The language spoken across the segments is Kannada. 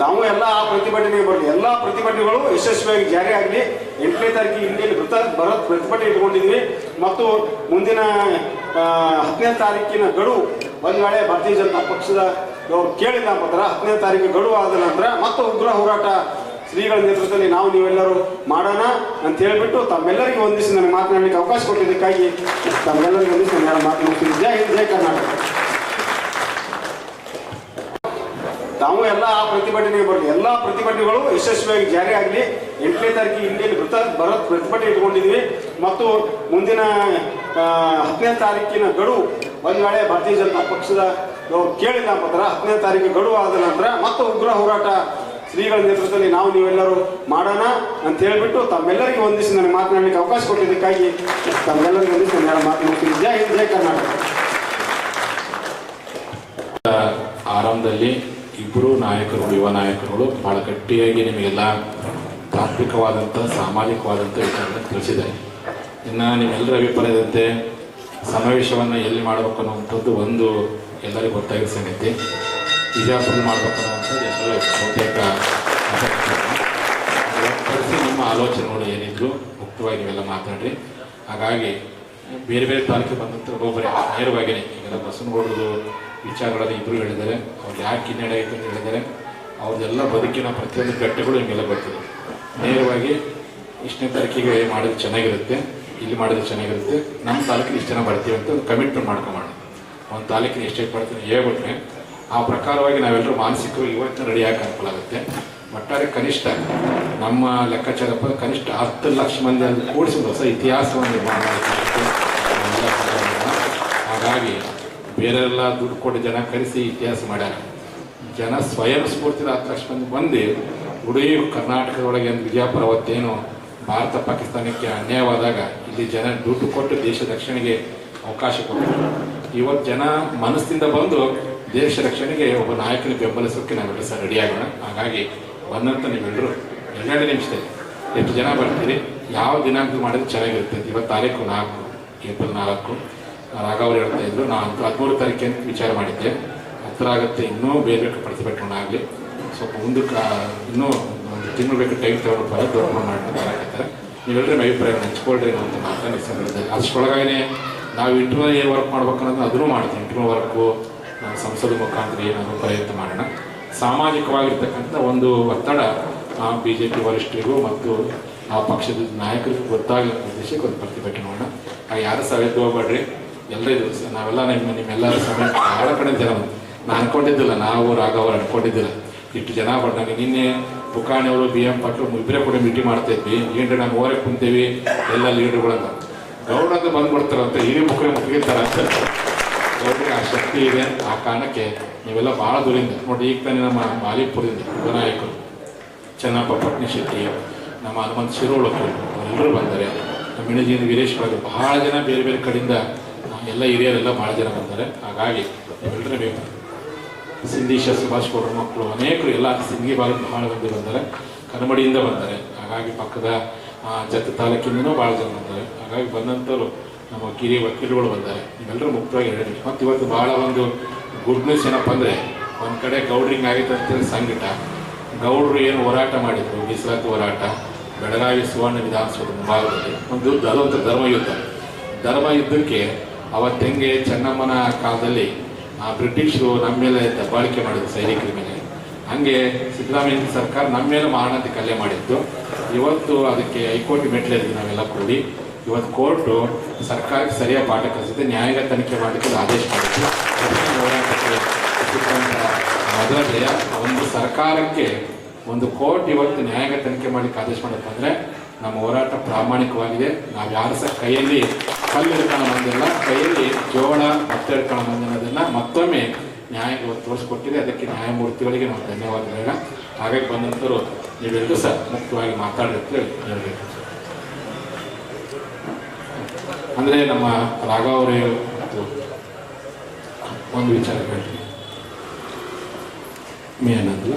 ತಾವು ಎಲ್ಲ ಆ ಪ್ರತಿಭಟನೆಗೆ ಬರಲಿ. ಎಲ್ಲ ಪ್ರತಿಭಟನೆಗಳು ಯಶಸ್ವಿಯಾಗಿ ಜಾರಿ ಆಗಲಿ. ಎಂಟನೇ ತಾರೀಕು ಇಲ್ಲಿ ಬೃತ ಬರೋ ಪ್ರತಿಭಟನೆ ಇಟ್ಕೊಂಡಿದ್ವಿ. ಮತ್ತು ಮುಂದಿನ ಹತ್ತನೇ ತಾರೀಕಿನ ಗಡುವು ಒಂದು ವೇಳೆ ಭಾರತೀಯ ಜನತಾ ಪಕ್ಷದ ಅವರು ಕೇಳಿದ ಪತ್ರ ಹತ್ತನೇ ತಾರೀಕು ಗಡುವು ಆದ ನಂತರ ಮತ್ತು ಉಗ್ರ ಹೋರಾಟ ಶ್ರೀಗಳ ನೇತೃತ್ವದಲ್ಲಿ ನಾವು ನೀವೆಲ್ಲರೂ ಮಾಡೋಣ ಅಂತ ಹೇಳಿಬಿಟ್ಟು ತಮ್ಮೆಲ್ಲರಿಗೂ ಒಂದಿಸಿ ನನಗೆ ಮಾತನಾಡಲಿಕ್ಕೆ ಅವಕಾಶ ಕೊಟ್ಟಿದ್ದಕ್ಕಾಗಿ ತಮ್ಮೆಲ್ಲರಿಗೂ ಒಂದಿಸಿ ನಾನು ಮಾತನಾಡ್ತೀನಿ. ಜೈ ಹಿಂದ್, ಜೈ ಕರ್ನಾಟಕ. ತಾವು ಎಲ್ಲ ಆ ಪ್ರತಿಭಟನೆಗೆ ಬರಲಿ. ಎಲ್ಲ ಪ್ರತಿಭಟನೆಗಳು ಯಶಸ್ವಿಯಾಗಿ ಜಾರಿ ಆಗಲಿ. ಎಂಟನೇ ತಾರೀಕು ಇಲ್ಲಿ ವೃತ್ತ ಬರೋ ಪ್ರತಿಭಟನೆ ಇಟ್ಕೊಂಡಿದ್ವಿ. ಮತ್ತು ಮುಂದಿನ ಹತ್ತನೇ ತಾರೀಕಿನ ಗಡುವು ಒಂದು ವೇಳೆ ಭಾರತೀಯ ಜನತಾ ಪಕ್ಷದ ಕೇಳಿದ ಪತ್ರ ಹತ್ತನೇ ತಾರೀಕು ಗಡು ಆದ ನಂತರ ಮತ್ತು ಉಗ್ರ ಹೋರಾಟ ಶ್ರೀಗಳ ನೇತೃತ್ವದಲ್ಲಿ ನಾವು ನೀವೆಲ್ಲರೂ ಮಾಡೋಣ ಅಂತ ಹೇಳಿಬಿಟ್ಟು ತಮ್ಮೆಲ್ಲರಿಗೂ ಒಂದಿಸಿ ನನಗೆ ಮಾತನಾಡಲಿಕ್ಕೆ ಅವಕಾಶ ಕೊಟ್ಟಿದ್ದಕ್ಕಾಗಿ ತಮ್ಮೆಲ್ಲರಿಗೂ ಒಂದಿಸಿ ನಾನು ಮಾತನಾಡ್ತೀನಿ ಜಯ ಹಿಂದ್ ಜಯ ಕರ್ನಾಟಕ. ಆರಂಭದಲ್ಲಿ ಇಬ್ಬರು ನಾಯಕರು, ಯುವ ನಾಯಕರುಗಳು ಬಹಳ ಗಟ್ಟಿಯಾಗಿ ನಿಮಗೆಲ್ಲ ತಾತ್ವಿಕವಾದಂಥ, ಸಾಮಾಜಿಕವಾದಂಥ ವಿಚಾರಗಳನ್ನು ತಿಳಿಸಿದ್ದಾರೆ. ಇನ್ನು ನಿಮ್ಮೆಲ್ಲರ ಅಭಿಪ್ರಾಯದಂತೆ ಸಮಾವೇಶವನ್ನು ಎಲ್ಲಿ ಮಾಡಬೇಕು ಅನ್ನುವಂಥದ್ದು ಒಂದು ಎಲ್ಲರಿಗೂ ಗೊತ್ತಾಗಿರೋ ಸಂಗತಿ. ವಿಜಾಪುರ ಮಾಡಬೇಕು ಅನ್ನುವಂಥದ್ದು ಎಲ್ಲರೂ ಬಹುತೇಕ ನಿಮ್ಮ ಆಲೋಚನೆಗಳು ಏನಿದ್ರು ಮುಕ್ತವಾಗಿ ನೀವೆಲ್ಲ ಮಾತಾಡ್ರಿ. ಹಾಗಾಗಿ ಬೇರೆ ಬೇರೆ ತಾಲೂಕಿಗೆ ಬಂದಂಥ ಒಬ್ಬೊಬ್ಬರೇ ನೇರವಾಗಿಯೇ ಈಗೆಲ್ಲ ಬಸವನಗೌಡರದು ವಿಚಾರಗಳನ್ನು ಇಬ್ಬರು ಹೇಳಿದ್ದಾರೆ. ಅವ್ರು ಯಾಕೆ ಹಿನ್ನಡೆ ಆಯಿತು ಅಂತ ಹೇಳಿದ್ದಾರೆ. ಅವ್ರದ್ದೆಲ್ಲ ಬದುಕಿನ ಪ್ರತಿಯೊಂದು ಘಟ್ಟಗಳು ನಿಮಗೆಲ್ಲ ಬರ್ತದೆ ನೇರವಾಗಿ ಇಷ್ಟನೇ ತಾರೀಕಿಗೆ ಮಾಡಿದ್ರೆ ಚೆನ್ನಾಗಿರುತ್ತೆ, ಇಲ್ಲಿ ಮಾಡಿದ್ರೆ ಚೆನ್ನಾಗಿರುತ್ತೆ, ನಮ್ಮ ತಾಲೂಕಿನ ಇಷ್ಟು ಜನ ಬರ್ತೀವಿ ಅಂತ ಒಂದು ಕಮಿಟ್ಮೆಂಟ್ ಮಾಡ್ಕೊಂಬೋಣ ಒಂದು ತಾಲೂಕಿನ ಎಷ್ಟೇ ಬರ್ತೀನಿ ಹೇಳ್ಬಿಟ್ರೆ, ಆ ಪ್ರಕಾರವಾಗಿ ನಾವೆಲ್ಲರೂ ಮಾನಸಿಕವಾಗಿ ಇವತ್ತಿನ ರೆಡಿ ಆಗಿ ಅನುಕೂಲ ಆಗುತ್ತೆ. ಒಟ್ಟಾರೆ ಕನಿಷ್ಠ ನಮ್ಮ ಲೆಕ್ಕಾಚಾರ ಪ್ರಕಾರ ಕನಿಷ್ಠ ಹತ್ತು ಲಕ್ಷ ಮಂದಿ ಕೂಡಿಸಿದ ಹೊಸ ಇತಿಹಾಸವನ್ನು ನಿರ್ಮಾಣ ಹಾಗಾಗಿ ಬೇರೆಲ್ಲ ದುಡ್ಡು ಕೊಟ್ಟು ಜನ ಕರೆಸಿ ಇತಿಹಾಸ ಮಾಡ್ಯಾರ. ಜನ ಸ್ವಯಂ ಸ್ಫೂರ್ತಿ ಹತ್ತು ತಕ್ಷಣ ಬಂದು ಇಡೀ ಕರ್ನಾಟಕದೊಳಗೆ ಒಂದು ವಿಜಯಪುರ ಅವತ್ತೇನು ಭಾರತ ಪಾಕಿಸ್ತಾನಕ್ಕೆ ಅನ್ಯಾಯವಾದಾಗ ಇಲ್ಲಿ ಜನ ದುಡ್ಡು ಕೊಟ್ಟು ದೇಶ ರಕ್ಷಣೆಗೆ ಅವಕಾಶ ಕೊಟ್ಟರು. ಇವತ್ತು ಜನ ಮನಸ್ಸಿಂದ ಬಂದು ದೇಶ ರಕ್ಷಣೆಗೆ ಒಬ್ಬ ನಾಯಕನ ಬೆಂಬಲಿಸೋಕೆ ನಾವೆಲ್ಲ ಸರ್ ರೆಡಿ ಆಗೋಣ. ಹಾಗಾಗಿ ಬಂದಂತ ನೀವೆಲ್ಲರೂ ಹನ್ನೆರಡು ನಿಮಿಷದಲ್ಲಿ ಎಷ್ಟು ಜನ ಬರ್ತೀರಿ? ಯಾವ ದಿನಾಂಕ ಮಾಡಿದ್ರೆ ಚೆನ್ನಾಗಿರುತ್ತೆ ಇವತ್ತು ತಾರೀಕು ನಾಲ್ಕು, ಏಪ್ರಿಲ್ ನಾಲ್ಕು. ರಾಘವ್ರು ಹೇಳ್ತಾ ಇದ್ರು. ನಾನು ಹದಿಮೂರು ತಾರೀಕೆ ಅಂತ ವಿಚಾರ ಮಾಡಿದ್ದೆ. ಹತ್ತಿರ ಆಗುತ್ತೆ, ಇನ್ನೂ ಬೇರೆ ಪ್ರತಿಭಟನೆ ಆಗಲಿ. ಸ್ವಲ್ಪ ಮುಂದಕ್ಕೆ ಇನ್ನೂ ಒಂದು ತಿಂಗಳು ಬೇಕು ಟೈಮ್ ತಗೊಂಡು ಬರೋದು ದೊಡ್ಡ ಮಾಡ್ತಾರೆ ನೀವೆಲ್ಲರೂ ಅಭಿಪ್ರಾಯ ಹಂಚ್ಕೊಳ್ರಿ ಅಂತ ಹೇಳಿದೆ ಅಷ್ಟರೊಳಗಾಗಿನೇ ನಾವು ಇಂಟರ್ನಲ್ ಏನು ವರ್ಕ್ ಮಾಡ್ಬೇಕನ್ನೋದು ಅದನ್ನು ಮಾಡ್ತೀವಿ. ಇಂಟರ್ನಲ್ ವರ್ಕು ಸಂಸದ ಮುಖಾಂತರ ಏನಾದರೂ ಪ್ರಯತ್ನ ಮಾಡೋಣ. ಸಾಮಾಜಿಕವಾಗಿರ್ತಕ್ಕಂಥ ಒಂದು ಒತ್ತಡ ಬಿ ಜೆ ಪಿ ವರಿಷ್ಠರಿಗೂ ಮತ್ತು ಆ ಪಕ್ಷದ ನಾಯಕರಿಗೂ ಗೊತ್ತಾಗಲಿ ಉದ್ದೇಶಕ್ಕೆ ಒಂದು ಪ್ರತಿಭಟನೆ ಮಾಡೋಣ. ಆ ಯಾರು ಸವೆದ್ದು ಹೋಗ್ಬೇಡ್ರಿ. ಎಲ್ಲ ಸರ್, ನಾವೆಲ್ಲ ನಿಮ್ಮ ನಿಮ್ಮೆಲ್ಲರ ಸಮಯ ಭಾಳ ಕಡೆ ಜನ. ನಾನು ಅನ್ಕೊಂಡಿದ್ದಿಲ್ಲ, ನಾವು ರಾಘವರು ಅನ್ಕೊಂಡಿದ್ದಿಲ್ಲ. ಇಷ್ಟು ಜನ ಬಂದಾಗ ನಿನ್ನೆ ಬುಕಾಣಿಯವರು ಬಿ ಎಂ ಪಾಟೀಲ್ ಇಬ್ಬರೇ ಕೂಡ ಮೀಟಿಂಗ್ ಮಾಡ್ತಾ ಇದ್ವಿ. ಏನ್ರಿ ನಾವು ಓರೇ ಕುಂತೀವಿ, ಎಲ್ಲ ಲೀಡರ್ಗಳಂತ ಗೌಡಂತ ಬಂದ್ಬಿಡ್ತಾರಂತ ಹಿರಿಯ ಮುಖ ಮುಗಿರ್ತಾರ ಅಂತ. ಗೌಡ್ರಿಗೆ ಆ ಶಕ್ತಿ ಇದೆ, ಆ ಕಾರಣಕ್ಕೆ ನೀವೆಲ್ಲ ಭಾಳ ದೂರಿಂದ, ನೋಡಿ ಈಗ ತಾನೇ ನಮ್ಮ ಮಾಲಿಪುರದಿಂದ ಉಪನಾಯಕರು ನಾಯಕರು ಚೆನ್ನಪ್ಪ ಪಟ್ನಿ ಶೆಟ್ಟಿ ನಮ್ಮ ಹನುಮಂತ ಶಿರೋಳಕರು ಅವರೆಲ್ಲರೂ ಬಂದರೆ. ನಮ್ಮ ಇಣಜಿಯಿಂದ ವೀರೇಶ್ ಬಹಳ ಜನ ಬೇರೆ ಬೇರೆ ಕಡೆಯಿಂದ ಎಲ್ಲ ಹಿರಿಯರೆಲ್ಲ ಭಾಳ ಜನ ಬಂತಾರೆ ಹಾಗಾಗಿ ಎಲ್ಲರೂ ಬೇಕು ಸಿಂಧೀಶ ಸುಭಾಷ್ ಗೌಡ್ರ ಮಕ್ಕಳು ಅನೇಕರು ಎಲ್ಲ ಸಿಂಧಿ ಭಾಗದ ಬಹಳ ಮಂದಿ ಬಂದರೆ. ಕನ್ನಡಿಯಿಂದ ಬಂದರೆ. ಹಾಗಾಗಿ ಪಕ್ಕದ ಜತ್ತ ತಾಲೂಕಿಂದನೂ ಭಾಳ ಜನ ಬಂದರೆ. ಹಾಗಾಗಿ ಬಂದಂಥವ್ರು ನಮ್ಮ ಕಿರಿಯ ವಕೀಲರುಗಳು ಬಂದರೆ. ನೀವೆಲ್ಲರೂ ಮುಕ್ತವಾಗಿ ಹೇಳಿ ಮತ್ತು ಇವತ್ತು ಭಾಳ ಒಂದು ಗುಡ್ ನ್ಯೂಸ್ ಏನಪ್ಪ ಅಂದರೆ, ಒಂದು ಕಡೆ ಗೌಡ್ರಿಂಗ್ ಆಗಿತ್ತು ಅಂತೇಳಿ ಸಂಘಟ, ಗೌಡರು ಏನು ಹೋರಾಟ ಮಾಡಿದ್ರು ಮೀಸಲಾತಿ ಹೋರಾಟ, ಬೆಳಗಾವಿ ಸುವರ್ಣ ವಿಧಾನಸೌಧ ಮುಂಭಾಗದಲ್ಲಿ. ಒಂದು ಯುದ್ಧ ಧರ್ಮ ಯುದ್ಧ. ಧರ್ಮ ಯುದ್ಧಕ್ಕೆ ಅವತ್ತೆಂಗೆ ಚೆನ್ನಮ್ಮನ ಕಾಲದಲ್ಲಿ ಆ ಬ್ರಿಟಿಷರು ನಮ್ಮ ಮೇಲೆ ದಬ್ಬಾಳಿಕೆ ಮಾಡಿದ್ರು ಸೈನಿಕರ ಮೇಲೆ. ಹಂಗೆ ಸಿದ್ದರಾಮಯ್ಯ ಸರ್ಕಾರ ನಮ್ಮ ಮೇಲೆ ಮಹಾನತಿ ಕಲೆ ಮಾಡಿತ್ತು. ಇವತ್ತು ಅದಕ್ಕೆ ಹೈಕೋರ್ಟ್ ಮೆಟ್ಲೇರಿದ್ವಿ ನಾವೆಲ್ಲ ಕೂಡಿ. ಇವತ್ತು ಕೋರ್ಟು ಸರ್ಕಾರಕ್ಕೆ ಸರಿಯಾದ ಪಾಠ ಕಲಿಸುತ್ತೆ, ನ್ಯಾಯಾಂಗ ತನಿಖೆ ಮಾಡಲಿಕ್ಕೆ ಆದೇಶ ಮಾಡಿತ್ತು ಒಂದು ಸರ್ಕಾರಕ್ಕೆ ಒಂದು ಕೋರ್ಟ್ ಇವತ್ತು ನ್ಯಾಯಾಂಗ ತನಿಖೆ ಮಾಡಲಿಕ್ಕೆ ಆದೇಶ ಮಾಡಪ್ಪ ಅಂದರೆ ನಮ್ಮ ಹೋರಾಟ ಪ್ರಾಮಾಣಿಕವಾಗಿದೆ. ನಾವು ಯಾರು ಸಹ ಕೈಯಲ್ಲಿ ಕಲ್ಲು ಹಿಡ್ಕೊಂಡು ಬಂದಿಲ್ಲ, ಕೈಯಲ್ಲಿ ಜೋಳ ಭತ್ತ ಹಿಡ್ಕೊಂಡು ಬಂದಿರೋದನ್ನ ಮತ್ತೊಮ್ಮೆ ನ್ಯಾಯ ತೋರಿಸ್ಕೊಟ್ಟಿದೆ, ಅದಕ್ಕೆ ನ್ಯಾಯಮೂರ್ತಿಗಳಿಗೆ ನಾವು ಧನ್ಯವಾದಗಳನ್ನ. ಹಾಗಾಗಿ ಬಂದಂಥವ್ರು ನೀವೆಲ್ಲರೂ ಸಹ ಮುಕ್ತವಾಗಿ ಮಾತಾಡಿದ್ರೆ ಹೇಳಬೇಕು. ಅಂದರೆ ನಮ್ಮ ರಾಘವ್ ಮತ್ತು ಒಂದು ವಿಚಾರ ಹೇಳ್ತೀನಿ. ಮೇ ಹನ್ನೊಂದಲ್ಲ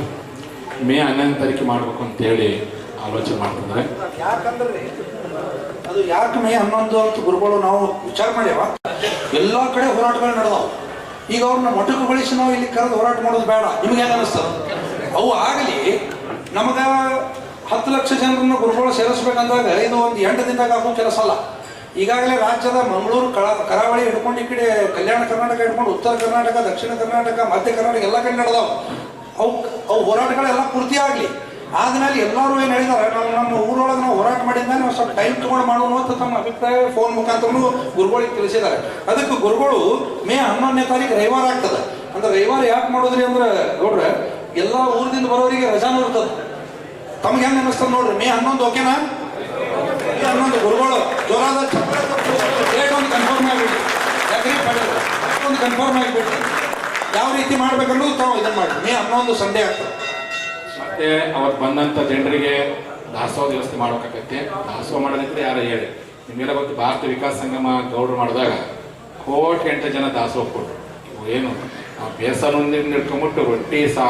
ಮೇ ಹನ್ನೊಂದು ತಾರೀಕು ಮಾಡಬೇಕು ಅಂತೇಳಿ ಆಲೋಚನೆ ಮಾಡ್ತಿದ್ದಾರೆ ಯಾಕಂದ್ರೆ ಅದು ಯಾಕೆ ಮೇ ಹನ್ನೊಂದು ಅಂತ ಗುರುಗಳು ನಾವು ವಿಚಾರ ಮಾಡ್ಯಾವ. ಎಲ್ಲ ಕಡೆ ಹೋರಾಟಗಳು ನಡೆದವು. ಈಗ ಅವ್ರನ್ನ ಮೊಟಕುಗೊಳಿಸಿ ನಾವು ಇಲ್ಲಿ ಕರೆದು ಹೋರಾಟ ಮಾಡೋದು ಬೇಡ. ನಿಮ್ಗೆ ಏನು ಅನಿಸ್ತದ ಅವು ಆಗಲಿ ನಮಗ ಹತ್ತು ಲಕ್ಷ ಜನರನ್ನ ಗುರುಗಳು ಸೇರಿಸ್ಬೇಕಂದಾಗ ಇದು ಒಂದು ಎಂಟು ದಿನದಾಗ ಆಗೋ ಕೆಲಸ ಅಲ್ಲ. ಈಗಾಗಲೇ ರಾಜ್ಯದ ಮಂಗಳೂರು ಕಳ, ಕರಾವಳಿ ಹಿಡ್ಕೊಂಡು ಈ ಕಡೆ ಕಲ್ಯಾಣ ಕರ್ನಾಟಕ ಹಿಡ್ಕೊಂಡು ಉತ್ತರ ಕರ್ನಾಟಕ, ದಕ್ಷಿಣ ಕರ್ನಾಟಕ, ಮಧ್ಯ ಕರ್ನಾಟಕ ಎಲ್ಲ ಕಡೆ ನಡೆದವು. ಅವು ಅವು ಹೋರಾಟಗಳೆಲ್ಲ ಪೂರ್ತಿ ಆಗಲಿ. ಆದ್ಮೇಲೆ ಎಲ್ಲರೂ ಏನು ಹೇಳಿದಾರೆ, ನಾವು ನಮ್ಮ ಊರೊಳಗೆ ನಾವು ಹೋರಾಟ ಮಾಡಿದ್ಮೇಲೆ ನಾವು ಸ್ವಲ್ಪ ಟೈಮ್ ತೊಗೊಂಡು ಮಾಡೋಣ ಅಂತ ತಮ್ಮ ಅಭಿಪ್ರಾಯ ಫೋನ್ ಮುಖಾಂತರನು ಗುರುಗಳಿಗೆ ತಿಳಿಸಿದ್ದಾರೆ. ಅದಕ್ಕೆ ಗುರುಗಳು ಮೇ ಹನ್ನೊಂದನೇ ತಾರೀಕು ರವಿವಾರ ಆಗ್ತದೆ. ಅಂದ್ರೆ ರವಿವಾರ ಯಾಕೆ ಮಾಡೋದ್ರಿ ಅಂದ್ರೆ, ನೋಡ್ರೆ, ಎಲ್ಲ ಊರಿಂದ ಬರೋರಿಗೆ ರಜಾನು ಇರ್ತದೆ. ತಮ್ಗೆ ಹೆಂಗೆ ಅನ್ನಿಸ್ತದೆ ನೋಡ್ರಿ, ಮೇ ಹನ್ನೊಂದು ಓಕೆನಾ ಹನ್ನೊಂದು, ಗುರುಗಳು ಜ್ವರದ ಡೇಟ್ ಒಂದು ಕನ್ಫರ್ಮ್ ಆಗಿಬಿಟ್ಟು ಒಂದು ಕನ್ಫರ್ಮ್ ಆಗಿಬಿಟ್ಟು ಯಾವ ರೀತಿ ಮಾಡ್ಬೇಕನ್ನೋದು ತಾವು ಇದನ್ನ ಮಾಡಿ. ಮೇ ಹನ್ನೊಂದು ಸಂಡೇ ಆಗ್ತದೆ. ಮತ್ತೆ ಅವತ್ತು ಬಂದಂತ ಜನರಿಗೆ ದಾಸೋಹ ವ್ಯವಸ್ಥೆ ಮಾಡ್ಬೇಕಾಗತ್ತೆ. ದಾಸೋಹ ಮಾಡೋದಿದ್ರೆ ಯಾರು ಹೇಳಿ? ನಿಮಗೆಲ್ಲ ಗೊತ್ತು ಭಾರತ ವಿಕಾಸ ಸಂಗಮ ಗೌಡ್ರು ಮಾಡಿದಾಗ ಕೋಟಿ ಎಂಟು ಜನ ದಾಸೋಹ ಕೊಟ್ಟರು ಏನು? ಏನು ಬೇಸನೊಂದಿನ ಹಿಡ್ಕೊಂಬಿಟ್ಟು ರೊಟ್ಟಿ ಸಾ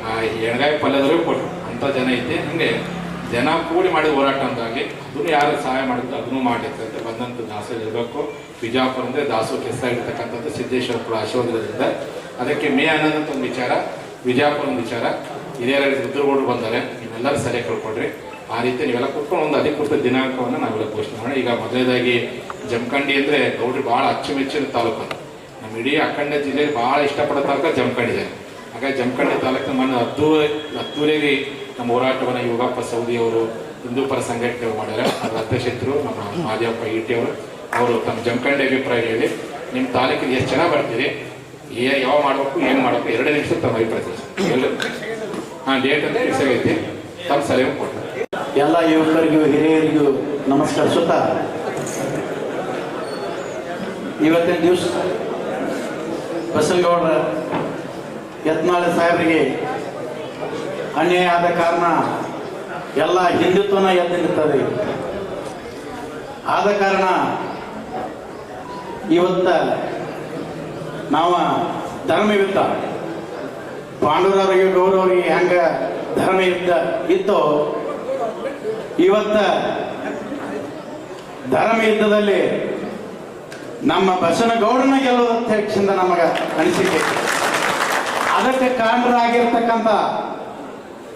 ಆ, ಎಣ್ಗಾಯಿ ಪಲ್ಯದವರೆಗೂ ಕೊಟ್ಟರು ಅಂಥ ಜನ ಐತೆ ಹಂಗೆ ಜನ ಕೂಡಿ ಮಾಡಿದ ಹೋರಾಟ ಅಂತಾಗಿ ಅದನ್ನು ಯಾರು ಸಹಾಯ ಮಾಡಿದ್ರು ಅದನ್ನು ಮಾಡಿರ್ತಂತೆ ಬಂದಂಥ ದಾಸೋಹ ಇರಬೇಕು. ಬಿಜಾಪುರ ಅಂದರೆ ದಾಸೋಹ ಹೆಸರಾಗಿರ್ತಕ್ಕಂಥದ್ದು ಸಿದ್ದೇಶ್ವರ ಕೂಡ ಆಶೀರ್ವಾದದಿಂದ. ಅದಕ್ಕೆ ಮೇ ಅನ್ನೋದಂತ ಒಂದು ವಿಚಾರ ವಿಜಾಪುರ ಒಂದು ವಿಚಾರ. ರೀತಿ ರುದ್ರಗೌಡರು ಬಂದರೆ ನೀವೆಲ್ಲರೂ ಸರಿಯಾಗಿ ಕಳ್ಕೊಡ್ರಿ. ಆ ರೀತಿ ನೀವೆಲ್ಲ ಕೂತ್ಕೊಂಡು ಒಂದು ಅಧಿಕೃತ ದಿನಾಂಕವನ್ನು ನಾವೆಲ್ಲ ಘೋಷಣೆ ಮಾಡೋಣ. ಈಗ ಮೊದಲನೇದಾಗಿ ಜಮಖಂಡಿ ಅಂದರೆ ಗೌಡ್ರಿ ಭಾಳ ಅಚ್ಚುಮೆಚ್ಚಿನ ತಾಲೂಕು ನಮ್ಮ ಇಡೀ ಅಖಂಡ ಜಿಲ್ಲೆಯಲ್ಲಿ ಭಾಳ ಇಷ್ಟಪಡೋ ತಾಲೂಕು ಜಮಖಂಡಿ ಇದೆ. ಹಾಗಾಗಿ ಜಮಖಂಡಿ ತಾಲೂಕಿನ ಮನೆ ಹತ್ತೂವರೆ ಹತ್ತೂರಿಗೆ ನಮ್ಮ ಹೋರಾಟವನ್ನು ಯೋಗಪ್ಪ ಸೌದಿ ಅವರು, ಹಿಂದೂ ಪರ ಸಂಘಟನೆ ಮಾಡ್ಯಾರ. ಅದರ ಅಧ್ಯಕ್ಷರು ನಮ್ಮ ಮಾದೇವಪ್ಪ ಈಟಿ ಅವರು. ಅವರು ತಮ್ಮ ಜಮಖಂಡಿ ಅಭಿಪ್ರಾಯ ಹೇಳಿ ನಿಮ್ಮ ತಾಲೂಕಿಗೆ ಎಷ್ಟು ಚೆನ್ನಾಗಿ ಬರ್ತೀರಿ? ಏ ಯಾವ ಮಾಡಬೇಕು, ಏನು ಮಾಡಬೇಕು? ಎರಡೇ ನಿಮಿಷ ತಮ್ಮ ಅಭಿಪ್ರಾಯ ತಿಳಿಸಿ. ಹಾಂ ಡೇಟ್ ಎಲ್ಲ ಯುವಕರಿಗೂ, ಹಿರಿಯರಿಗೂ ನಮಸ್ಕರಿಸುತ್ತಾ ಇವತ್ತಿನ ದಿವಸ ಬಸನಗೌಡರ ಯತ್ನಾಳ ಸಾಹೇಬರಿಗೆ ಅನ್ಯಾಯ ಆದ ಕಾರಣ ಎಲ್ಲ ಹಿಂದುತ್ವನ ಎದ್ದು ನಿಂತದೆ ಆದ ಕಾರಣ ಇವತ್ತ ನಾವು ಧರ್ಮಯುದ್ಧ ಪಾಂಡುರವರಿಗೆ, ಗೌರವರಿಗೆ ಹೆಂಗ ಧರ್ಮ ಇದ್ದ ಇತ್ತೋ, ಇವತ್ತ ಧರ್ಮ ಯುದ್ಧದಲ್ಲಿ ನಮ್ಮ ಬಸವನಗೌಡನ ಗೆಲ್ಲುವಂತ ಹೆಚ್ಚಿಂದ ನಮಗ ಅನಿಸಿಕೆ. ಅದಕ್ಕೆ ಕಾರಣರಾಗಿರ್ತಕ್ಕಂಥ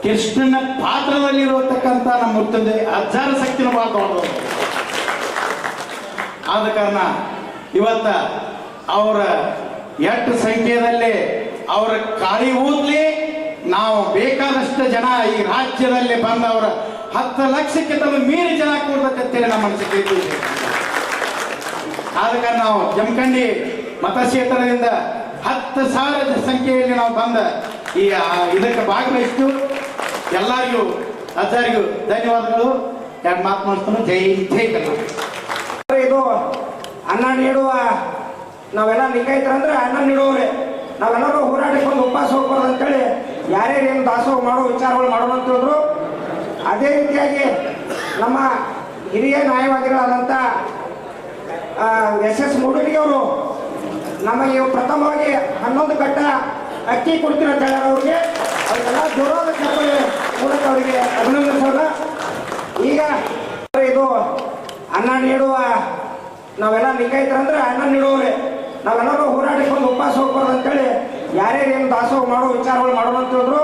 ಕೃಷ್ಣನ ಪಾತ್ರದಲ್ಲಿರತಕ್ಕಂಥ ನಮ್ಮ ಮುತ್ತಂದೆ ಅಜ್ಜಾರ ಶಕ್ತಿನ ಭಾಳ ದೊಡ್ಡದು. ಆದ ಕಾರಣ ಇವತ್ತ ಅವರ ಎಷ್ಟು ಸಂಖ್ಯೆಯಲ್ಲಿ ಅವರ ಕಾಲಿ ಊದ್ಲಿ ನಾವು ಬೇಕಾದಷ್ಟು ಜನ ಈ ರಾಜ್ಯದಲ್ಲಿ ಬಂದವರ ಹತ್ತು ಲಕ್ಷಕ್ಕಿಂತಲೂ ಮೀರಿ ಜನ ಕೂಡ್ಬೇಕಂತೇಳಿ ನಮ್ಮ ಮನಸ್ಸಿಗೆ ಆದ ನಾವು ಜಮಖಂಡಿ ಮತಕ್ಷೇತ್ರದಿಂದ ಹತ್ತು ಸಾವಿರ ಸಂಖ್ಯೆಯಲ್ಲಿ ನಾವು ಬಂದ ಈ ಇದಕ್ಕೆ ಭಾಗವಹಿಸಿತು ಎಲ್ಲರಿಗೂ ಅಜ್ಜರಿಗೂ ಧನ್ಯವಾದಗಳು. ಎರಡು ಮಾತು ಮಾಡ್ತಾನೆ ಜೈ ಜೈ ಕನ್ನಡ ಇದು ಅನ್ನ ನೀಡುವ, ನಾವೆಲ್ಲ ಲಿಂಗಾಯತರಂದ್ರೆ ಅನ್ನ ನೀಡುವವ್ರೆ. ನಾವೆಲ್ಲರೂ ಹೋರಾಡಿಕೊಂಡು ಉಪವಾಸ ಹೋಗ್ಬಾರ್ದು ಅಂತೇಳಿ ಯಾರ್ಯಾರು ಏನು ದಾಸೋಹ ಮಾಡೋ ವಿಚಾರಗಳು ಮಾಡೋಣ ಅಂತ ಹೇಳಿದ್ರು. ಅದೇ ರೀತಿಯಾಗಿ ನಮ್ಮ ಹಿರಿಯ ನ್ಯಾಯವಾದಿಗಳಾದಂಥ ಎಸ್ ಎಸ್ ಅವರು ನಮಗೆ ಪ್ರಥಮವಾಗಿ ಹನ್ನೊಂದು ಕಟ್ಟ ಅಕ್ಕಿ ಕೊಡ್ತೀರ ಅಂತ ಹೇಳ್ಯಾರ ಅವ್ರಿಗೆ. ಅವರಿಗೆಲ್ಲ ಜೋರಾದ ಚಪ್ಪಲಿ ಮೂಲಕ ಅವರಿಗೆ ಅಭಿನಂದಿಸೋಣ. ಈಗ ಇದು ಅನ್ನ ನೀಡುವ ನಾವೆಲ್ಲ ಲಿಂಗಾಯಿತರಂದ್ರೆ ಅನ್ನ ನೀಡುವವ್ರೆ. ನಾವೆಲ್ಲರೂ ಹೋರಾಡಿಕೊಂಡು ಉಪವಾಸ ಹೋಗ್ಬಾರ್ದು ಅಂತೇಳಿ ಯಾರ್ಯಾರು ಏನು ದಾಸೋಹ ಮಾಡೋ ವಿಚಾರಗಳು ಮಾಡೋಣ ಅಂತ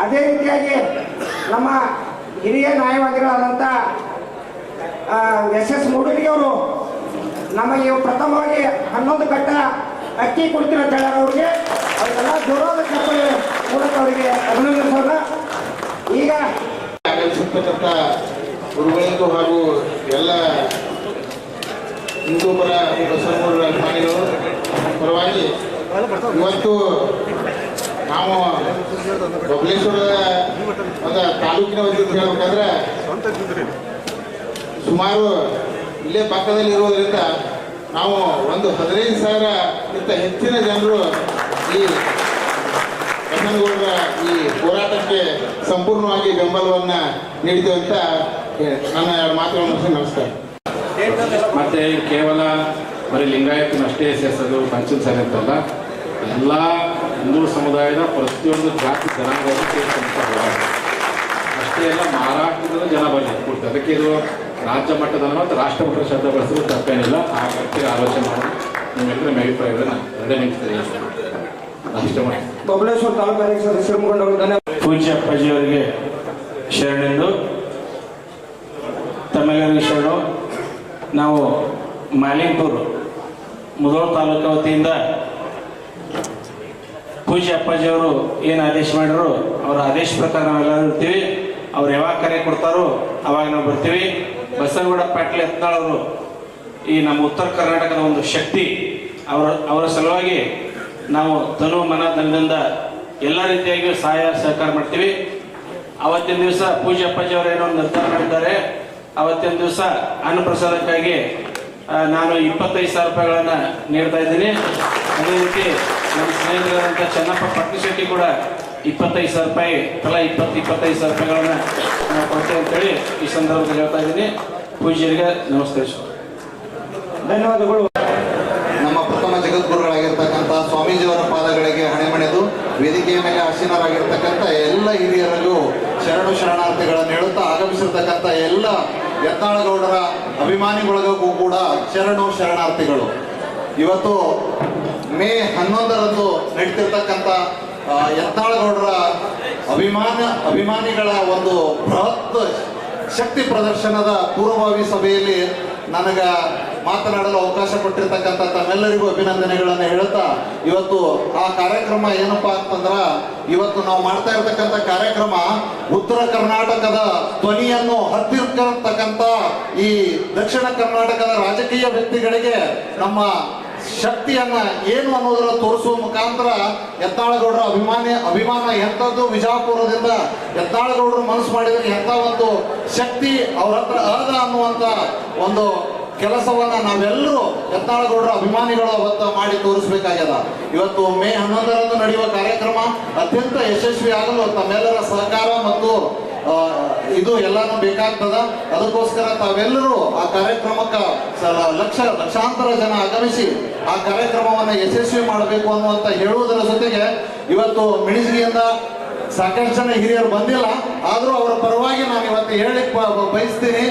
ಅದೇ ರೀತಿಯಾಗಿ ನಮ್ಮ ಹಿರಿಯ ನ್ಯಾಯವಾದಿಗಳಾದಂಥ ಎಸ್ ಎಸ್ ಅವರು ನಮಗೆ ಪ್ರಥಮವಾಗಿ ಹನ್ನೊಂದು ಕಟ್ಟ ಅಕ್ಕಿ ಕೊಡ್ತೀರ ಹೇಳ್ಯಾರ ಅವ್ರಿಗೆ. ಅವರಿಗೆಲ್ಲ ಜೋರಾದ ಮೂಲಕ ಅವರಿಗೆ ಅಭಿನಂದಿಸೋಣ. ಈಗ ಆಗಮಿಸಿರ್ತಕ್ಕಂಥ ಹಾಗೂ ಎಲ್ಲ ಹಿಂದೂ ಪರ ಬಸವನಗೌಡರ ಅಭಿಮಾನಿಗಳು ಪರವಾಗಿ ಇವತ್ತು ನಾವು ಬಬಲೇಶ್ವರದ ಒಂದು ತಾಲೂಕಿನ ವತಿಯಿಂದ ಹೇಳ್ಬೇಕಂದ್ರೆ ಸುಮಾರು ಇಲ್ಲೇ ಪಕ್ಕದಲ್ಲಿ ಇರೋದರಿಂದ ನಾವು ಒಂದು ಹದಿನೈದು ಸಾವಿರಕ್ಕಿಂತ ಹೆಚ್ಚಿನ ಜನರು ಈ ಬಸವನಗೌಡರ ಈ ಹೋರಾಟಕ್ಕೆ ಸಂಪೂರ್ಣವಾಗಿ ಬೆಂಬಲವನ್ನು ನೀಡಿದ್ದೇವೆ ಅಂತ ನನ್ನ ಎರಡು ಮಾತುಗಳನ್ನು ನಮಸ್ಕಾರ. ಮತ್ತೆ ಕೇವಲ ಬರೀ ಲಿಂಗಾಯತನಷ್ಟೇ ಸೇರಿಸೋದು ಪಂಚಮ ಸರಿ ಅಂತಲ್ಲ ಎಲ್ಲ ಹಿಂದೂ ಸಮುದಾಯದ ಪ್ರತಿಯೊಂದು ಜಾತಿ ಜನಾಂಗವನ್ನು ಸೇರಿಸುವಂಥ ಹೋರಾಟ. ಅಷ್ಟೇ ಎಲ್ಲ ಮಹಾರಾಷ್ಟ್ರದ ಜನ ಬರಲಿ ಪೂರ್ತಿ. ಅದಕ್ಕೆ ಇದು ರಾಜ್ಯ ಮಟ್ಟದಲ್ಲಿ ಮತ್ತು ರಾಷ್ಟ್ರ ಮಟ್ಟದ ಶಬ್ದ ಬಳಸಿದ್ರು ತಪ್ಪೇನಿಲ್ಲ. ಆ ವ್ಯಕ್ತಿಗೆ ಆಲೋಚನೆ ಮಾಡಿ. ನಿಮ್ಮ ಅಭಿಪ್ರಾಯಗಳನ್ನ ಎರಡೇ ನಿಮಿಷದಲ್ಲಿ ಅಷ್ಟೇ ಮಾಡಿ ಬಬಲೇಶ್ವರ ತಾಲೂಕು ಸದಸ್ಯರು ಮುಖಂಡರು ಧನ್ಯವಾದ. ಪೂಜ್ಯ ಅಪ್ಪಾಜಿಯವರಿಗೆ ಶರಣೆಂದು. ತಮ್ಮೆಲ್ಲರಿಗೂ ಶರಣು. ನಾವು ಮಾಲಿಂಪುರ್ ಮುಧೋಳ ತಾಲೂಕು ವತಿಯಿಂದ ಪೂಜೆ ಅಪ್ಪಾಜಿಯವರು ಏನು ಆದೇಶ ಮಾಡಿದ್ರು, ಅವರ ಆದೇಶ ಪ್ರಕಾರ ನಾವೆಲ್ಲರೂ ಇರ್ತೀವಿ. ಅವ್ರು ಯಾವಾಗ ಕರೆ ಕೊಡ್ತಾರೋ ಅವಾಗ ನಾವು ಬರ್ತೀವಿ. ಬಸವಗೌಡ ಪಾಟೀಲ್ ಎತ್ನಾಳವರು ಈ ನಮ್ಮ ಉತ್ತರ ಕರ್ನಾಟಕದ ಒಂದು ಶಕ್ತಿ, ಅವರ ಅವರ ಸಲುವಾಗಿ ನಾವು ತನು ಮನ ಧನದಿಂದ ಎಲ್ಲ ರೀತಿಯಾಗಿಯೂ ಸಹಾಯ ಸಹಕಾರ ಮಾಡ್ತೀವಿ. ಅವತ್ತಿನ ದಿವಸ ಪೂಜೆ ಅಪ್ಪಾಜಿ ಅವರು ಏನೋ ನಿರ್ಧಾರ ಮಾಡಿದ್ದಾರೆ. ಅವತ್ತಿನ ದಿವಸ ಅನ್ನಪ್ರಸಾದಕ್ಕಾಗಿ ನಾನು ಇಪ್ಪತ್ತೈದು ಸಾವಿರ ರೂಪಾಯಿಗಳನ್ನು ನೀಡ್ತಾ ಇದ್ದೀನಿ. ಅದೇ ರೀತಿ ನಮ್ಮ ಸ್ನೇಹಿತರಾದಂಥ ಚೆನ್ನಪ್ಪ ಪಟ್ನಶೆಟ್ಟಿ ಕೂಡ ಇಪ್ಪತ್ತೈದು ಸಾವಿರ ರೂಪಾಯಿ, ತಲಾ ಇಪ್ಪತ್ತು, ಇಪ್ಪತ್ತೈದು ಸಾವಿರ ರೂಪಾಯಿಗಳನ್ನು ನಾವು ಕೊಡ್ತೇವೆ ಅಂತೇಳಿ ಈ ಸಂದರ್ಭದಲ್ಲಿ ಹೇಳ್ತಾ ಇದ್ದೀನಿ. ಪೂಜ್ಯರಿಗೆ ನಮಸ್ಕರಿಸ್ತೀನಿ ಧನ್ಯವಾದಗಳು. ನಮ್ಮ ಪ್ರಥಮ ಜಗದ್ಗುರುಗಳಾಗಿರ್ತಕ್ಕಂಥ ಸ್ವಾಮೀಜಿಯವರ ಪಾದಗಳಿಗೆ ಹಣೆಮಣೆದು ವೇದಿಕೆಯ ಮೇಲೆ ಆಸೀನರಾಗಿರ್ತಕ್ಕಂಥ ಎಲ್ಲ ಹಿರಿಯರಿಗೂ ಶರಣು ಶರಣಾರ್ಥಿಗಳನ್ನು ಹೇಳುತ್ತಾ ಆಗಮಿಸಿರ್ತಕ್ಕಂಥ ಎಲ್ಲ ಯತ್ನಾಳಗೌಡರ ಅಭಿಮಾನಿಗಳಿಗೂ ಕೂಡ ಶರಣು ಶರಣಾರ್ಥಿಗಳು. ಇವತ್ತು ಮೇ ಹನ್ನೊಂದರಂದು ನಡೀತಿರ್ತಕ್ಕಂಥ ಯತ್ನಾಳಗೌಡರ ಅಭಿಮಾನ, ಅಭಿಮಾನಿಗಳ ಒಂದು ಬೃಹತ್ ಶಕ್ತಿ ಪ್ರದರ್ಶನದ ಪೂರ್ವಭಾವಿ ಸಭೆಯಲ್ಲಿ ನನಗ ಮಾತನಾಡಲು ಅವಕಾಶ ಕೊಟ್ಟಿರ್ತಕ್ಕಂಥ ತಮ್ಮೆಲ್ಲರಿಗೂ ಅಭಿನಂದನೆಗಳನ್ನು ಹೇಳುತ್ತಾ ಇವತ್ತು ಆ ಕಾರ್ಯಕ್ರಮ ಏನಪ್ಪಾ ಅಂತಂದ್ರ, ಇವತ್ತು ನಾವು ಮಾಡ್ತಾ ಇರತಕ್ಕಂಥ ಕಾರ್ಯಕ್ರಮ ಉತ್ತರ ಕರ್ನಾಟಕದ ಧ್ವನಿಯನ್ನು ಹತ್ತಿರ್ತಕ್ಕಂಥ ಈ ದಕ್ಷಿಣ ಕರ್ನಾಟಕದ ರಾಜಕೀಯ ವ್ಯಕ್ತಿಗಳಿಗೆ ನಮ್ಮ ಶಕ್ತಿಯನ್ನ ಏನು ಅನ್ನೋದನ್ನ ತೋರಿಸುವ ಮುಖಾಂತರ ಎತ್ತಾಳಗೌಡರ ಅಭಿಮಾನಿ, ಅಭಿಮಾನ ಎಂಥದ್ದು ವಿಜಾಪುರದಿಂದ ಎತ್ತಾಳಗೌಡರು ಮನಸ್ಸು ಮಾಡಿದ್ರೆ ಎಂಥ ಒಂದು ಶಕ್ತಿ ಅವ್ರ ಹತ್ರ ಅರ್ಧ ಅನ್ನುವಂಥ ಒಂದು ಕೆಲಸವನ್ನ ನಾವೆಲ್ಲರೂ ಯತ್ನಾಳಗೌಡರ ಅಭಿಮಾನಿಗಳು ಅವತ್ತು ಮಾಡಿ ತೋರಿಸಬೇಕಾಗ್ಯದ. ಇವತ್ತು ಮೇ ಹನ್ನೊಂದರಂದು ನಡೆಯುವ ಕಾರ್ಯಕ್ರಮ ಅತ್ಯಂತ ಯಶಸ್ವಿ ಆಗಲು ತಮ್ಮೆಲ್ಲರ ಸಹಕಾರ ಮತ್ತು ಇದು ಎಲ್ಲಾನು ಬೇಕಾಗ್ತದ. ಅದಕ್ಕೋಸ್ಕರ ತಾವೆಲ್ಲರೂ ಆ ಕಾರ್ಯಕ್ರಮಕ್ಕ ಲಕ್ಷ, ಲಕ್ಷಾಂತರ ಜನ ಆಗಮಿಸಿ ಆ ಕಾರ್ಯಕ್ರಮವನ್ನ ಯಶಸ್ವಿ ಮಾಡಬೇಕು ಅನ್ನುವಂತ ಹೇಳುವುದರ ಜೊತೆಗೆ ಇವತ್ತು ಮಿಣಿಸಿಗೆಯಿಂದ ಸಾಕಷ್ಟು ಜನ ಹಿರಿಯರು ಬಂದಿಲ್ಲ. ಆದರೂ ಅವರ ಪರವಾಗಿ ನಾನು ಇವತ್ತು ಹೇಳಿ ಬಯಸ್ತೀನಿ.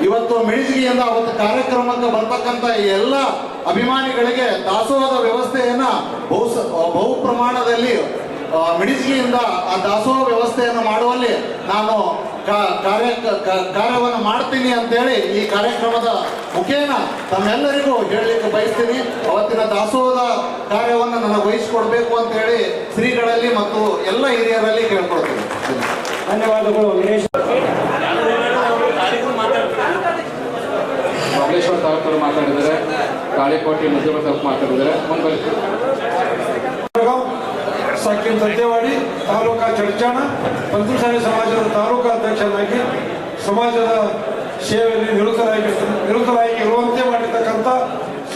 ಇವತ್ತು ಮಿಣಿಸಿಗೆಯಿಂದ ಅವತ್ತು ಕಾರ್ಯಕ್ರಮಕ್ಕೆ ಬರ್ತಕ್ಕಂಥ ಎಲ್ಲ ಅಭಿಮಾನಿಗಳಿಗೆ ದಾಸೋಹದ ವ್ಯವಸ್ಥೆಯನ್ನ ಬಹು ಬಹು ಪ್ರಮಾಣದಲ್ಲಿ ಆ, ಮಿಣಿಸಿಗೆಯಿಂದ ಆ ದಾಸೋಹ ವ್ಯವಸ್ಥೆಯನ್ನು ಮಾಡುವಲ್ಲಿ ನಾನು ಕಾರ್ಯ ಕಾರ್ಯವನ್ನು ಮಾಡ್ತೀನಿ ಅಂತೇಳಿ ಈ ಕಾರ್ಯಕ್ರಮದ ಮುಖೇನ ತಮ್ಮೆಲ್ಲರಿಗೂ ಹೇಳಲಿಕ್ಕೆ ಬಯಸ್ತೀನಿ. ಅವತ್ತಿನ ದಾಸೋಹದ ಕಾರ್ಯವನ್ನು ನನಗೆ ವಹಿಸಿಕೊಡ್ಬೇಕು ಅಂತ ಹೇಳಿ ಶ್ರೀಗಳಲ್ಲಿ ಮತ್ತು ಎಲ್ಲ ಹಿರಿಯರಲ್ಲಿ ಕೇಳ್ಕೊಳ್ತೀನಿ. ಧನ್ಯವಾದಗಳು ವೀರೇಶ್ ಮಲ್ಲೇಶ್ವರ ಮಾತಾಡಿದ್ದಾರೆ. ತಾಳಿಕೋಟೆ ಮಧ್ಯಮ ತಾಲೂಕು ಮಾತಾಡಿದ್ದಾರೆ. ಮುಂದೆ ಸಾಕಿನ ಸತ್ಯವಾಡಿ ತಾಲೂಕಾ ಚಡ್ಚಾಣ ಪಂಚಮಸಾಲಿ ಸಮಾಜದ ತಾಲೂಕಾ ಅಧ್ಯಕ್ಷನಾಗಿ ಸಮಾಜದ ಸೇವೆಯಲ್ಲಿ ನಿರತರಾಗಿ ನಿರತರಾಗಿ ಇರುವಂತೆ ಮಾಡಿರ್ತಕ್ಕಂಥ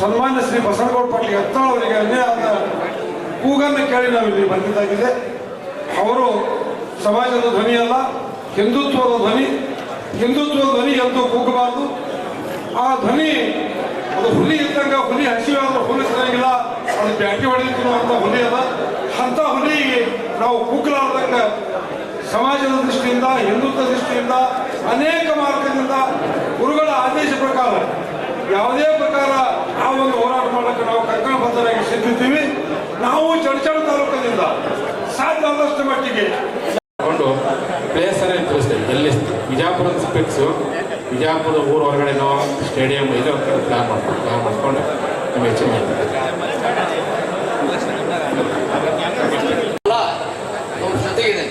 ಸನ್ಮಾನ್ಯ ಶ್ರೀ ಬಸನಗೌಡ ಪಾಟೀಲ್ ಎತ್ತಾಳ ಅವರಿಗೆ ಅನ್ಯಾಯದ ಕೂಗನ್ನು ಕೇಳಿ ನಾವು ಇಲ್ಲಿ ಬಂದಿದ್ದಾಗಿದೆ. ಅವರು ಸಮಾಜದ ಧ್ವನಿಯಲ್ಲ, ಹಿಂದುತ್ವದ ಧ್ವನಿ ಹಿಂದುತ್ವದ ಧ್ವನಿ ಎಂದು ಕೂಗಬಾರದು. ಆ ಧ್ವನಿ ಅದು ಹುಲಿ ಇದ್ದಂಗ ಹುಲಿ ಹಸಿವೆ ಅಂದ್ರೆ ಹುಲಿ ಸರಿಯಾಗಿಲ್ಲ ಅದು ಬ್ಯಾಟಿ ಹೊಡೆದಿತ್ತು ಹುಲಿ ಅದ. ಅಂತ ಹುಲಿ ನಾವು ಕುಗ್ಲಾರ್ದಂಗ ಸಮಾಜದ ದೃಷ್ಟಿಯಿಂದ, ಹಿಂದುತ್ವ ದೃಷ್ಟಿಯಿಂದ, ಅನೇಕ ಮಾರ್ಗದಿಂದ ಗುರುಗಳ ಆದೇಶ ಪ್ರಕಾರ, ಯಾವುದೇ ಪ್ರಕಾರ ಆ ಒಂದು ಹೋರಾಟ ಮಾಡಕ್ಕೆ ನಾವು ಕರ್ಕಣಬದ್ಧರಾಗಿ ಸಿದ್ಧಿದ್ದೀವಿ ನಾವು ಚಡಚಡ ತಾಲೂಕದಿಂದ ಸಾಧ್ಯ ಆದಷ್ಟು ಮಟ್ಟಿಗೆ. ಪ್ಲೇಸ್ ಅನ್ನ ಎಲ್ಲಿ? ಬಿಜಾಪುರದ ಸ್ಪಿಕ್ಸು ವಿಜಾಪುರದ ಊರ ಹೊರಗಡೆನೋ ಸ್ಟೇಡಿಯಂ ಇದೆ ಪ್ಲಾನ್ ಮಾಡ್ಕೊಂಡು ಪ್ಲಾನ್ ಮಾಡ್ಕೊಂಡು. ನಮ್ಮ ಹೆಚ್ಚು ಮಾಡ್ತೀವಿ ಬಲ ಅವ್ರ ಜೊತೆ ಇದೆ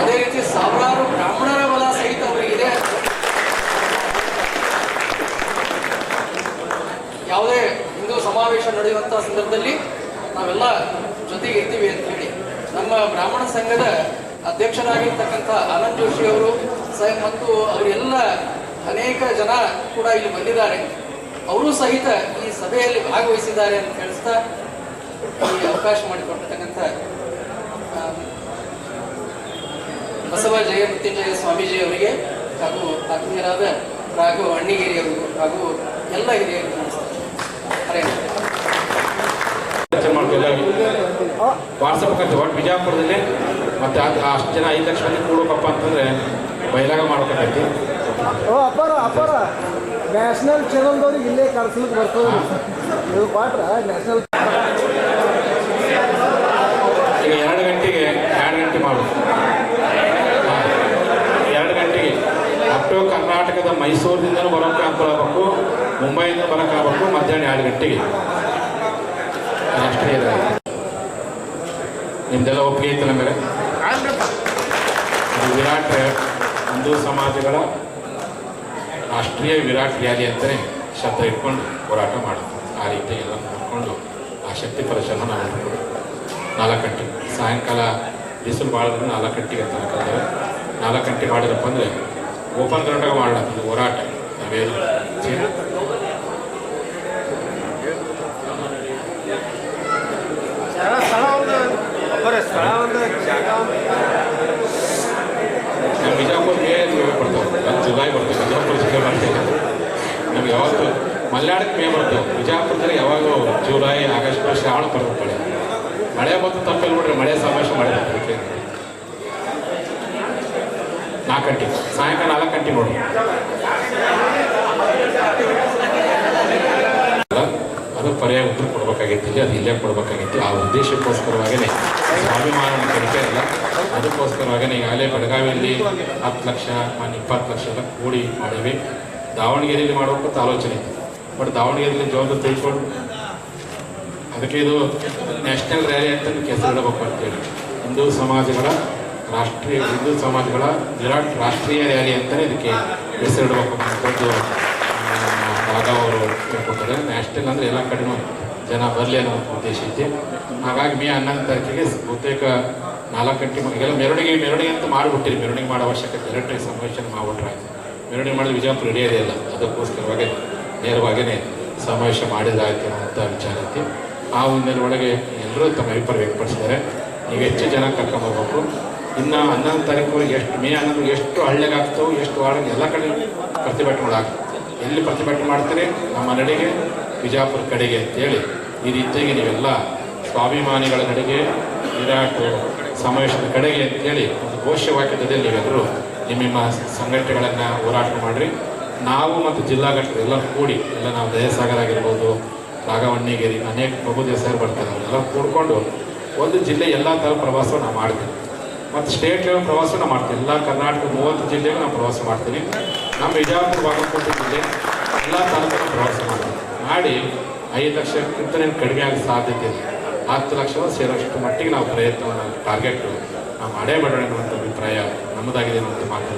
ಅದೇ ರೀತಿ ಸಾವಿರಾರು ಬ್ರಾಹ್ಮಣರ ಬಲ ಸಹಿತ ಅವರಿಗಿದೆ ಯಾವುದೇ ಹಿಂದೂ ಸಮಾವೇಶ ನಡೆಯುವಂಥ ಸಂದರ್ಭದಲ್ಲಿ ನಾವೆಲ್ಲ ಜೊತೆಗೆ ಇರ್ತೀವಿ ಅಂತ ಹೇಳಿ ನಮ್ಮ ಬ್ರಾಹ್ಮಣ ಸಂಘದ ಅಧ್ಯಕ್ಷರಾಗಿರ್ತಕ್ಕಂಥ ಆನಂದ್ ಜೋಶಿ ಅವರು ಸಹ ಮತ್ತು ಅವರೆಲ್ಲ ಅನೇಕ ಜನ ಕೂಡ ಇಲ್ಲಿ ಬಂದಿದ್ದಾರೆ. ಅವರು ಸಹಿತ ಈ ಸಭೆಯಲ್ಲಿ ಭಾಗವಹಿಸಿದ್ದಾರೆ ಅಂತ ತಿಳಿಸ್ತಾ ಈ ಅವಕಾಶ ಮಾಡಿಕೊಟ್ಟಿರ್ತಕ್ಕಂಥ ಬಸವ ಜಯಮೃತ್ಯುಂಜಯ ಸ್ವಾಮೀಜಿ ಅವರಿಗೆ ಹಾಗೂ ಆತ್ಮೀಯರಾದ ರಾಘವ ಅಣ್ಣಿಗಿರಿ ಅವರು ಹಾಗೂ ಎಲ್ಲ ಹಿರಿಯರು ವಾಟ್ಸಪ್ ಕಟ್ಟಿ ಒಟ್ಟು ವಿಜಯಪುರದಲ್ಲಿ ಮತ್ತೆ ಅಷ್ಟು ಜನ ಐದು ಲಕ್ಷ ಮಂದಿ ಅಂತಂದ್ರೆ ಬಯಲಾಗ ಮಾಡ್ಕೊತೈತಿ. ಓ ಅಪ್ಪಾರ ಅಪ್ಪಾರ. ನ್ಯಾಷನಲ್ ಚಾನಲ್ದವ್ರಿಗೆ ಇಲ್ಲೇ ಕಳ್ಸ್ಲಿಕ್ಕೆ ಬರ್ತದೆ ನೀವು ಪಾಟ್ರ ನ್ಯಾಷನಲ್ ಎರಡು ಗಂಟೆಗೆ ಅಪ್ಟೋ ಕರ್ನಾಟಕದ ಮೈಸೂರಿನಿಂದನೂ ಬರೋಕ್ಕೆ ಅನುಕೂಲ ಆಗಬೇಕು ಮುಂಬೈಯಿಂದ ಬರೋಕ್ಕೆ ಆಗಬೇಕು ಮಧ್ಯಾಹ್ನ ಎರಡು ಗಂಟೆಗೆ. ರಾಷ್ಟ್ರೀಯ. ನಿಮ್ದೆಲ್ಲ ಒಪ್ಪಿಗೆ ಐತೆ ನಮಗೆ ವಿರಾಟ್ ಹಿಂದೂ ಸಮಾಜಗಳ ರಾಷ್ಟ್ರೀಯ ವಿರಾಟ್ ರ್ಯಾಲಿ ಅಂತಲೇ ಶಬ್ದ ಇಟ್ಕೊಂಡು ಹೋರಾಟ ಮಾಡುತ್ತೆ. ಆ ರೀತಿ ಎಲ್ಲ ನೋಡಿಕೊಂಡು ಆ ಶಕ್ತಿ ಪ್ರದರ್ಶನ ನಾವು ನಾಲ್ಕು ಗಂಟೆ ಸಾಯಂಕಾಲ ಬಿಸಿಲು ಭಾಳ ನಾಲ್ಕು ಗಂಟೆಗೆ ಅಂತ ನಾಲ್ಕು ಗಂಟೆ ಮಾಡಿದ್ರಪ್ಪ ಅಂದರೆ ಓಪನ್ ಗ್ರೌಂಡಾಗ ಮಾಡೋಣ ಇದು ಹೋರಾಟ. ನಾವೇನು ನಮ್ಮ ಬಿಜಾಪುರ ಮೇ ಬರ್ತೀವಿ ಬಿಜಾಪುರ ಜಿಲ್ಲೆ ಬರ್ತೇವೆ ನಮ್ಗೆ ಯಾವತ್ತು ಮಲೆನಾಡಕ್ಕೆ ಮೇ ಬರ್ತೇವೆ ಬಿಜಾಪುರದಲ್ಲಿ ಯಾವಾಗ ಜುಲೈ ಆಗಸ್ಟ್ ಶ್ರಾವಣ ಬರ್ತದೆ. ಮಳೆ ಬಂದು ತಪ್ಪಲ್ಲಿ ಬಿಡ್ರಿ ಮಳೆ ಸಮಾವೇಶ ಮಳೆ ಬರ್ತದೆ ನಾಲ್ಕು ಗಂಟೆ ಸಾಯಂಕಾಲ ನಾಲ್ಕು ಗಂಟೆ ಅಲ್ಲ, ಅದು ಪರ್ಯಾಯ ಉತ್ತರ ಕೊಡಬೇಕಾಗಿತ್ತು ಅದು ಇಲ್ಲೇ ಕೊಡಬೇಕಾಗಿತ್ತು. ಆ ಉದ್ದೇಶಕ್ಕೋಸ್ಕರವಾಗೇ ಸ್ವಾಭಿಮಾನ ಕಲಿಕೆ ಇಲ್ಲ ಅದಕ್ಕೋಸ್ಕರವಾಗೇ ಈಗಾಗಲೇ ಬೆಳಗಾವಿಯಲ್ಲಿ ಹತ್ತು ಲಕ್ಷ ಒಂದು ಇಪ್ಪತ್ತು ಲಕ್ಷ ಎಲ್ಲ ಕೂಡಿ ಮಾಡೀವಿ. ದಾವಣಗೆರೆಯಲ್ಲಿ ಮಾಡಬೇಕಂತ ಆಲೋಚನೆ. ಇತ್ತು ಬಟ್ ದಾವಣಗೆರೆಯಲ್ಲಿ ಜವಾಬ್ದಾರಿ ತೆಗೆದುಕೊಂಡು ಅದಕ್ಕೆ ಇದು ನ್ಯಾಷನಲ್ ರ್ಯಾಲಿ ಅಂತ ಹೆಸರಿಡಬೇಕು ಅಂತೇಳಿ. ಹಿಂದೂ ಸಮಾಜಗಳ ರಾಷ್ಟ್ರೀಯ, ಹಿಂದೂ ಸಮಾಜಗಳ ವಿರಾಟ್ ರಾಷ್ಟ್ರೀಯ ರ್ಯಾಲಿ ಅಂತಲೇ ಇದಕ್ಕೆ ಹೆಸರಿಡಬೇಕು ಅನ್ನೋದು ಭಾಗ ಅವರು ನ್ಯಾಷನಲ್ ಅಂದರೆ ಎಲ್ಲ ಕಡೆನೂ ಜನ ಬರಲಿ ಅನ್ನೋ ಉದ್ದೇಶ ಐತಿ ಹಾಗಾಗಿ ಮೇ ಹನ್ನೊಂದು ತಾರೀಕಿಗೆ ಬಹುತೇಕ ನಾಲ್ಕು ಗಂಟೆ ಈಗೆಲ್ಲ ಮೆರವಣಿಗೆ ಮೆರವಣಿಗೆ ಅಂತ ಮಾಡಿಬಿಟ್ಟಿರಿ. ಮೆರವಣಿಗೆ ಮಾಡೋ ಅವಶ್ಯಕತೆ ಎಲೆಕ್ಟ್ರಿಕ್ ಸಮಾವೇಶನ ಮಾಡಿಬಿಟ್ರೆ ಮೆರವಣಿಗೆ ಮಾಡಿದ್ರೆ ವಿಜಯಪುರ ಹಿಡಿಯೋದೇ ಇಲ್ಲ ಅದಕ್ಕೋಸ್ಕರವಾಗಿ ನೇರವಾಗಿಯೇ ಸಮಾವೇಶ ಮಾಡಿದ್ರಾಯ್ತು ಅಂತ ವಿಚಾರ ಐತಿ. ಆ ಒಳಗೆ ಎಲ್ಲರೂ ತಮ್ಮ ಅಭಿಪ್ರಾಯ ವ್ಯಕ್ತಪಡಿಸಿದ್ದಾರೆ. ನೀವು ಹೆಚ್ಚು ಜನ ಕರ್ಕೊಂಬರ್ಬೇಕು. ಇನ್ನು ಹನ್ನೊಂದು ತಾರೀಕು ಎಷ್ಟು, ಮೇ ಹನ್ನೊಂದು ಎಷ್ಟು ಹಳ್ಳಿಗಾಗ್ತವೆ ಎಷ್ಟು ವಾರ ಎಲ್ಲ ಕಡೆ ಪ್ರತಿಭಟನೆಗಳಾಗ್ತವೆ ಎಲ್ಲಿ ಪ್ರತಿಭಟನೆ ಮಾಡ್ತೀರಿ? ನಮ್ಮ ನಡೆಗೆ, ಬಿಜಾಪುರ ಕಡೆಗೆ ಅಂತೇಳಿ ಈ ರೀತಿಯಾಗಿ ನೀವೆಲ್ಲ ಸ್ವಾಭಿಮಾನಿಗಳ ಕಡೆಗೆ ವಿರಾಟ್ ಸಮಾವೇಶದ ಕಡೆಗೆ ಅಂತೇಳಿ ಒಂದು ಘೋಷವಾಕ್ಯದಲ್ಲಿ ನೀವೆಲ್ಲರೂ ನಿಮ್ಮ ನಿಮ್ಮ ಸಂಘಟನೆಗಳನ್ನು ಹೋರಾಟ ಮಾಡಿರಿ. ನಾವು ಮತ್ತು ಜಿಲ್ಲಾ ಘಟಕ ಎಲ್ಲರೂ ಕೂಡಿ, ಎಲ್ಲ ನಾವು ದಯಸಾಗರ ಆಗಿರ್ಬೋದು, ರಾಘವಣ್ಣಿಗೇರಿ ಅನೇಕ ಪ್ರಭು ದೇಸಾಯರು ಬರ್ತಾರೆ, ಅವರೆಲ್ಲ ಕೂಡ್ಕೊಂಡು ಒಂದು ಜಿಲ್ಲೆ ಎಲ್ಲ ಥರ ಪ್ರವಾಸ ನಾವು ಮಾಡ್ತೀವಿ. ಮತ್ತು ಸ್ಟೇಟ್ ಲೆವೆಲ್ ಪ್ರವಾಸ ನಾವು ಮಾಡ್ತೀವಿ. ಎಲ್ಲ ಕರ್ನಾಟಕ ಮೂವತ್ತು ಜಿಲ್ಲೆಗೂ ನಾವು ಪ್ರವಾಸ ಮಾಡ್ತೀನಿ ನಮ್ಮ ಬಿಜಾಪುರ ಬಾಗಲಕೋಟೆ ಜಿಲ್ಲೆ ಎಲ್ಲ ತಾಲೂಕಿನ ಪ್ರವಾಸ ಮಾಡಿ ಐದು ಲಕ್ಷಕ್ಕಿಂತ ಕಡಿಮೆ ಆಗೋ ಸಾಧ್ಯತೆ ಇದೆ. ಹತ್ತು ಲಕ್ಷ ಸೇರೋಷ್ಟು ಮಟ್ಟಿಗೆ ನಾವು ಪ್ರಯತ್ನವನ್ನು ಟಾರ್ಗೆಟ್ ನಾವು ಮಾಡೇ ಬೇಡ ಅನ್ನುವಂಥ ಅಭಿಪ್ರಾಯ ನಮ್ಮದಾಗಿದೆ ಅನ್ನುವಂಥ ಮಾತು